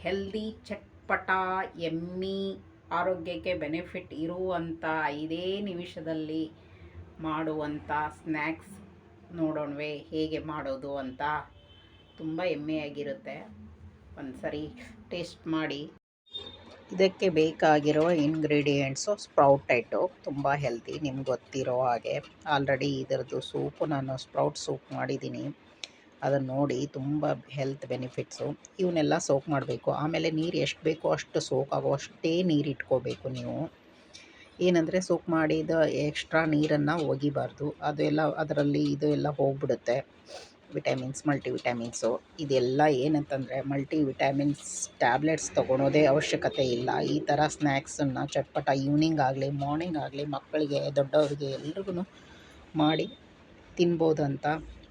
Healthy ಚಟ್ಪಟ, ಎಮ್ಮಿ, ಆರೋಗ್ಯಕ್ಕೆ benefit ಇರುವಂಥ ಐದೇ ನಿಮಿಷದಲ್ಲಿ ಮಾಡುವಂಥ ಸ್ನ್ಯಾಕ್ಸ್ ನೋಡೋಣವೇ, ಹೇಗೆ ಮಾಡೋದು ಅಂತ. ತುಂಬ ಎಮ್ಮೆಯಾಗಿರುತ್ತೆ. ಒಂದು ಸರಿ ಟೇಸ್ಟ್ ಮಾಡಿ. ಇದಕ್ಕೆ ಬೇಕಾಗಿರೋ ಇಂಗ್ರೀಡಿಯೆಂಟ್ಸು ಸ್ಪ್ರೌಟೆಟು, ತುಂಬ ಹೆಲ್ದಿ, ನಿಮ್ಗೆ ಗೊತ್ತಿರೋ ಹಾಗೆ. ಆಲ್ರೆಡಿ ಇದರದ್ದು ಸೂಪು, ನಾನು ಸ್ಪ್ರೌಟ್ ಸೂಪ್ ಮಾಡಿದ್ದೀನಿ. ಅದನ್ನು ನೋಡಿ ತುಂಬ ಹೆಲ್ತ್ ಬೆನಿಫಿಟ್ಸು ಇವನ್ನೆಲ್ಲ ಸೋಕ್ ಮಾಡಬೇಕು. ಆಮೇಲೆ ನೀರು ಎಷ್ಟು ಬೇಕೋ ಅಷ್ಟು ಸೋಕ್ ಆಗೋ ಅಷ್ಟೇ ನೀರು ಇಟ್ಕೋಬೇಕು ನೀವು. ಏನಂದರೆ ಸೋಕ್ ಮಾಡಿದ ಎಕ್ಸ್ಟ್ರಾ ನೀರನ್ನು ಒಗಿಬಾರ್ದು ಅದೆಲ್ಲ, ಅದರಲ್ಲಿ ಇದು ಎಲ್ಲ ಹೋಗ್ಬಿಡುತ್ತೆ. ವಿಟಮಿನ್ಸ್ ಮಲ್ಟಿ ವಿಟಮಿನ್ಸು ಇದೆಲ್ಲ ಏನಂತಂದರೆ ಮಲ್ಟಿ ವಿಟಮಿನ್ಸ್ ಟ್ಯಾಬ್ಲೆಟ್ಸ್ ತೊಗೊಳೋದೇ ಅವಶ್ಯಕತೆ ಇಲ್ಲ. ಈ ಥರ ಸ್ನ್ಯಾಕ್ಸನ್ನು ಚಟ್ಪಟ ಈವ್ನಿಂಗ್ ಆಗಲಿ ಮಾರ್ನಿಂಗ್ ಆಗಲಿ ಮಕ್ಕಳಿಗೆ, ದೊಡ್ಡವ್ರಿಗೆ ಎಲ್ರಿಗೂ ಮಾಡಿ ತಿನ್ಬೋದಂತ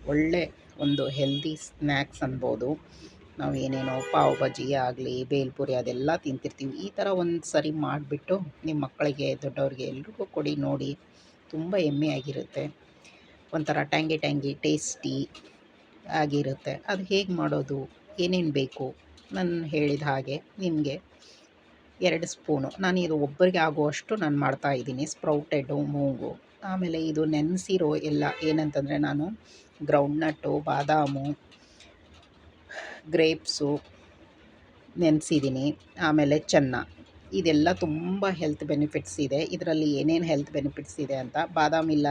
ಒಳ್ಳೆ ಒಂದು ಹೆಲ್ದಿ ಸ್ನ್ಯಾಕ್ಸ್ ಅನ್ಬೋದು. ನಾವು ಏನೇನೋ ಪಾವ್ ಬಜ್ಜಿ ಆಗಲಿ ಬೇಲ್ಪುರಿ ಅದೆಲ್ಲ ತಿಂತಿರ್ತೀವಿ. ಈ ಥರ ಒಂದು ಸರಿ ಮಾಡಿಬಿಟ್ಟು ನಿಮ್ಮ ಮಕ್ಕಳಿಗೆ, ದೊಡ್ಡವ್ರಿಗೆ ಎಲ್ರಿಗೂ ಕೊಡಿ, ನೋಡಿ. ತುಂಬ ಆಗಿರುತ್ತೆ. ಒಂಥರ ಟ್ಯಾಂಗಿ ಟ್ಯಾಂಗಿ ಟೇಸ್ಟಿ ಆಗಿರುತ್ತೆ. ಅದು ಹೇಗೆ ಮಾಡೋದು? ಏನೇನು ಬೇಕು? ನಾನು ಹೇಳಿದ ಹಾಗೆ ನಿಮಗೆ ಎರಡು ಸ್ಪೂನು ನಾನು ಇದು ಒಬ್ಬರಿಗೆ ಆಗುವಷ್ಟು ನಾನು ಮಾಡ್ತಾಯಿದ್ದೀನಿ ಸ್ಪ್ರೌಟೆಡು ಮೂಗು. ಆಮೇಲೆ ಇದು ನೆನೆಸಿರೋ ಎಲ್ಲ ಏನಂತಂದರೆ ನಾನು ಗ್ರೌಂಡ್ನಟ್ಟು ಬಾದಾಮು ಗ್ರೇಪ್ಸು ನೆನೆಸಿದ್ದೀನಿ ಆಮೇಲೆ ಚೆನ್ನ. ಇದೆಲ್ಲ ತುಂಬ ಹೆಲ್ತ್ ಬೆನಿಫಿಟ್ಸ್ ಇದೆ. ಇದರಲ್ಲಿ ಏನೇನು ಹೆಲ್ತ್ ಬೆನಿಫಿಟ್ಸ್ ಇದೆ ಅಂತ ಬಾದಾಮಿ ಇಲ್ಲ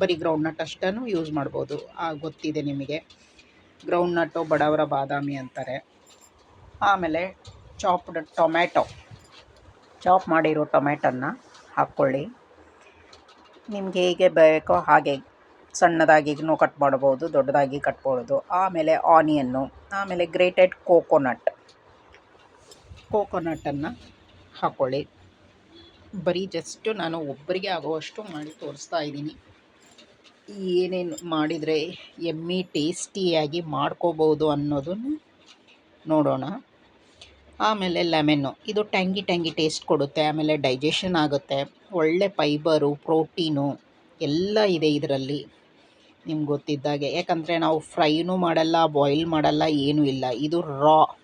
ಬರೀ ಗ್ರೌಂಡ್ನಟ್ ಅಷ್ಟನ್ನು ಯೂಸ್ ಮಾಡ್ಬೋದು. ಗೊತ್ತಿದೆ ನಿಮಗೆ. ಗ್ರೌಂಡ್ನಟ್ಟು ಬಡವರ ಬಾದಾಮಿ ಅಂತಾರೆ. ಆಮೇಲೆ ಚಾಪ್ಡ್ ಟೊಮ್ಯಾಟೊ ಚಾಪ್ ಮಾಡಿರೋ ಟೊಮ್ಯಾಟೊನ್ನ ಹಾಕ್ಕೊಳ್ಳಿ. ನಿಮ್ಗೆ ಹೇಗೆ ಬೇಕೋ ಹಾಗೆ ಸಣ್ಣದಾಗಿನೂ ಕಟ್ ಮಾಡ್ಬೋದು ದೊಡ್ಡದಾಗಿ ಕಟ್ಬೋದು ಆಮೇಲೆ ಆನಿಯನ್ನು, ಆಮೇಲೆ ಗ್ರೇಟೆಡ್ ಕೋಕೋನಟ್. ಕೋಕೋನಟನ್ನು ಹಾಕ್ಕೊಳ್ಳಿ ಬರೀ ಜಸ್ಟು ನಾನು ಒಬ್ಬರಿಗೆ ಆಗುವಷ್ಟು ಮಾಡಿ ತೋರಿಸ್ತಾ ಇದ್ದೀನಿ. ಏನೇನು ಮಾಡಿದರೆ ಎಮ್ಮಿ ಟೇಸ್ಟಿಯಾಗಿ ಮಾಡ್ಕೋಬೋದು ಅನ್ನೋದನ್ನು ನೋಡೋಣ. ಆಮೇಲೆ ಲೆಮೆನ್ನು. ಇದು ಟ್ಯಾಂಗಿ ಟ್ಯಾಂಗಿ ಟೇಸ್ಟ್ ಕೊಡುತ್ತೆ, ಆಮೇಲೆ ಡೈಜೆಷನ್ ಆಗುತ್ತೆ. ಒಳ್ಳೆ ಫೈಬರು, ಪ್ರೋಟೀನು ಎಲ್ಲ ಇದೆ ಇದರಲ್ಲಿ ನಿಮ್ಗೆ ಗೊತ್ತಿದ್ದಾಗೆ. ಯಾಕಂದರೆ ನಾವು ಫ್ರೈನೂ ಮಾಡಲ್ಲ, ಬಾಯ್ಲ್ ಮಾಡಲ್ಲ, ಏನೂ ಇಲ್ಲ. ಇದು ರಾ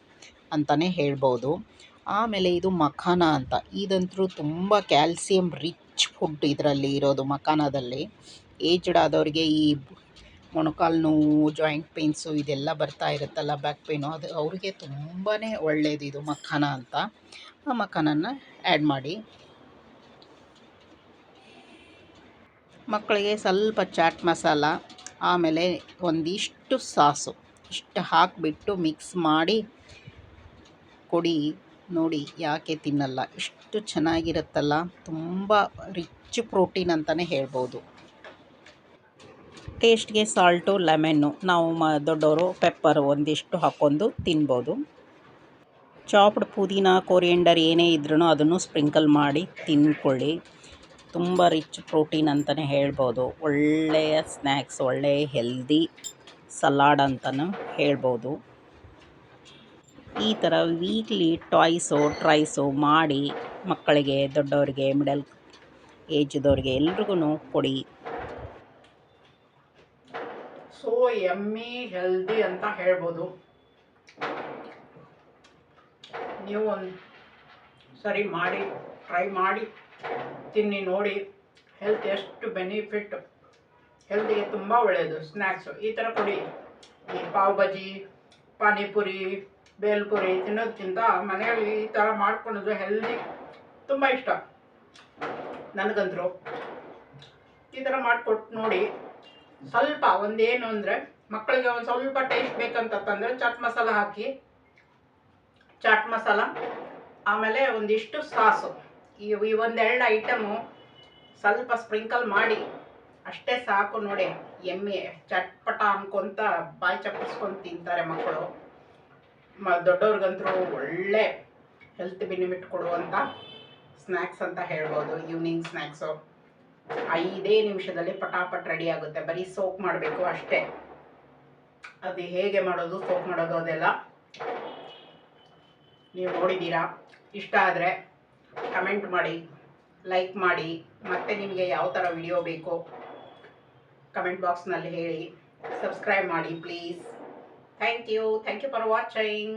ಅಂತಲೇ ಹೇಳ್ಬೋದು. ಆಮೇಲೆ ಇದು ಮಖಾನ ಅಂತ. ಇದಂತೂ ತುಂಬ ಕ್ಯಾಲ್ಸಿಯಂ ರಿಚ್ ಫುಡ್ ಇದರಲ್ಲಿ ಇರೋದು ಮಖಾನದಲ್ಲಿ. ಏಜ್ಡ್ ಆದವ್ರಿಗೆ ಈ ಮೊಣಕಾಲು ನೋವು ಜಾಯಿಂಟ್ ಪೇನ್ಸು ಇದೆಲ್ಲ ಬರ್ತಾ ಇರುತ್ತಲ್ಲ ಬ್ಯಾಕ್ ಪೇಯ್ನು ಅದು ಅವ್ರಿಗೆ ತುಂಬಾ ಒಳ್ಳೆಯದು ಇದು ಮಖಾನ ಅಂತ. ಆ ಮಖಾನನ್ನು ಆ್ಯಡ್ ಮಾಡಿ. ಮಕ್ಕಳಿಗೆ ಸ್ವಲ್ಪ ಚಾಟ್ ಮಸಾಲ, ಆಮೇಲೆ ಒಂದಿಷ್ಟು ಸಾಸು, ಇಷ್ಟು ಹಾಕಿಬಿಟ್ಟು ಮಿಕ್ಸ್ ಮಾಡಿ ಕೊಡಿ, ನೋಡಿ ಯಾಕೆ ತಿನ್ನಲ್ಲ. ಇಷ್ಟು ಚೆನ್ನಾಗಿರುತ್ತಲ್ಲ, ತುಂಬ ರಿಚ್ ಪ್ರೋಟೀನ್ ಅಂತಲೇ ಹೇಳ್ಬೋದು. ಟೇಸ್ಟ್ಗೆ ಸಾಲ್ಟು, ಲೆಮೆನ್ನು ನಾವು ಮ ದೊಡ್ಡವರು ಪೆಪ್ಪರು ಒಂದಿಷ್ಟು ಹಾಕ್ಕೊಂಡು ತಿನ್ಬೋದು. ಚಾಪ್ಡ್ ಪುದೀನ, ಕೊರಿಯಂಡರ್ ಏನೇ ಇದ್ರೂ ಅದನ್ನು ಸ್ಪ್ರಿಂಕಲ್ ಮಾಡಿ ತಿನ್ಕೊಳ್ಳಿ. ತುಂಬ ರಿಚ್ ಪ್ರೋಟೀನ್ ಅಂತಲೇ ಹೇಳ್ಬೋದು. ಒಳ್ಳೆಯ ಸ್ನ್ಯಾಕ್ಸ್, ಒಳ್ಳೆಯ ಹೆಲ್ದಿ ಸಲಾಡ್ ಅಂತಲೂ ಹೇಳ್ಬೋದು. ಈ ಥರ ವೀಕ್ಲಿ ಟಾಯ್ಸು ಟ್ರೈಸು ಮಾಡಿ ಮಕ್ಕಳಿಗೆ, ದೊಡ್ಡವರಿಗೆ, ಮಿಡಲ್ ಏಜ್ದವ್ರಿಗೆ ಎಲ್ರಿಗೂ ಕೊಡಿ. ಸೊ ಎಮ್ಮಿ ಹೆಲ್ದಿ ಅಂತ ಹೇಳ್ಬೋದು. ನೀವು ಒಂದು ಸರಿ ಮಾಡಿ ಟ್ರೈ ಮಾಡಿ, ತಿನ್ನಿ, ನೋಡಿ. ಹೆಲ್ತ್ ಎಷ್ಟು ಬೆನಿಫಿಟ್ ಹೆಲ್ತಿಗೆ ತುಂಬ ಒಳ್ಳೆಯದು ಸ್ನ್ಯಾಕ್ಸು ಈ ಥರ ಕೊಡಿ. ಈ ಪಾವ್ ಭಾಜಿ, ಪಾನಿಪುರಿ, ಬೇಲ್ಪುರಿ ತಿನ್ನೋದಕ್ಕಿಂತ ಮನೆಯಲ್ಲಿ ಈ ಥರ ಮಾಡ್ಕೊಳ್ಳೋದು ಹೆಲ್ದಿ ತುಂಬ ಇಷ್ಟ. ನನಗಂತರೂ. ಈ ಥರ ಮಾಡಿಕೊಟ್ಟು ನೋಡಿ. ಸ್ವಲ್ಪ ಒಂದೇನು ಅಂದರೆ ಮಕ್ಕಳಿಗೆ ಒಂದು ಸ್ವಲ್ಪ ಟೇಸ್ಟ್ ಬೇಕಂತಂದರೆ ಚಾಟ್ ಮಸಾಲ ಹಾಕಿ. ಚಾಟ್ ಮಸಾಲ, ಆಮೇಲೆ ಒಂದಿಷ್ಟು ಸಾಸು. ಈ ಈ ಒಂದೆರಡು ಐಟಮು ಸ್ವಲ್ಪ ಸ್ಪ್ರಿಂಕಲ್ ಮಾಡಿ, ಅಷ್ಟೇ ಸಾಕು ನೋಡಿ, ಎಮ್ಮೆ, ಚಟ್ಪಟ ಅನ್ಕೊಂತ ಬಾಯಿ ಚಪ್ಪಿಸ್ಕೊಂಡು ತಿಂತಾರೆ ಮಕ್ಕಳು. ಮ ದೊಡ್ಡವ್ರಿಗಂತೂ ಒಳ್ಳೆ ಹೆಲ್ತ್ ಬೆನಿಫಿಟ್ ಕೊಡುವಂಥ ಸ್ನ್ಯಾಕ್ಸ್ ಅಂತ ಹೇಳ್ಬೋದು ಈವ್ನಿಂಗ್ ಸ್ನ್ಯಾಕ್ಸು ಐದೇ ನಿಮಿಷದಲ್ಲಿ ಪಟಾಪಟ್ ರೆಡಿ ಆಗುತ್ತೆ. ಬರೀ ಸೋಪ್ ಮಾಡಬೇಕು ಅಷ್ಟೇ. ಅದು ಹೇಗೆ ಮಾಡೋದು ಸೋಪ್ ಮಾಡೋದು ಅದೆಲ್ಲ ನೀವು ನೋಡಿದ್ದೀರಾ. ಇಷ್ಟ ಆದರೆ ಕಮೆಂಟ್ ಮಾಡಿ ಲೈಕ್ ಮಾಡಿ, ಮತ್ತೆ ನಿಮಗೆ ಯಾವ ಥರ ವಿಡಿಯೋ ಬೇಕೋ ಕಮೆಂಟ್ ಬಾಕ್ಸ್ನಲ್ಲಿ ಹೇಳಿ. ಸಬ್ಸ್ಕ್ರೈಬ್ ಮಾಡಿ please thank you thank you for watching.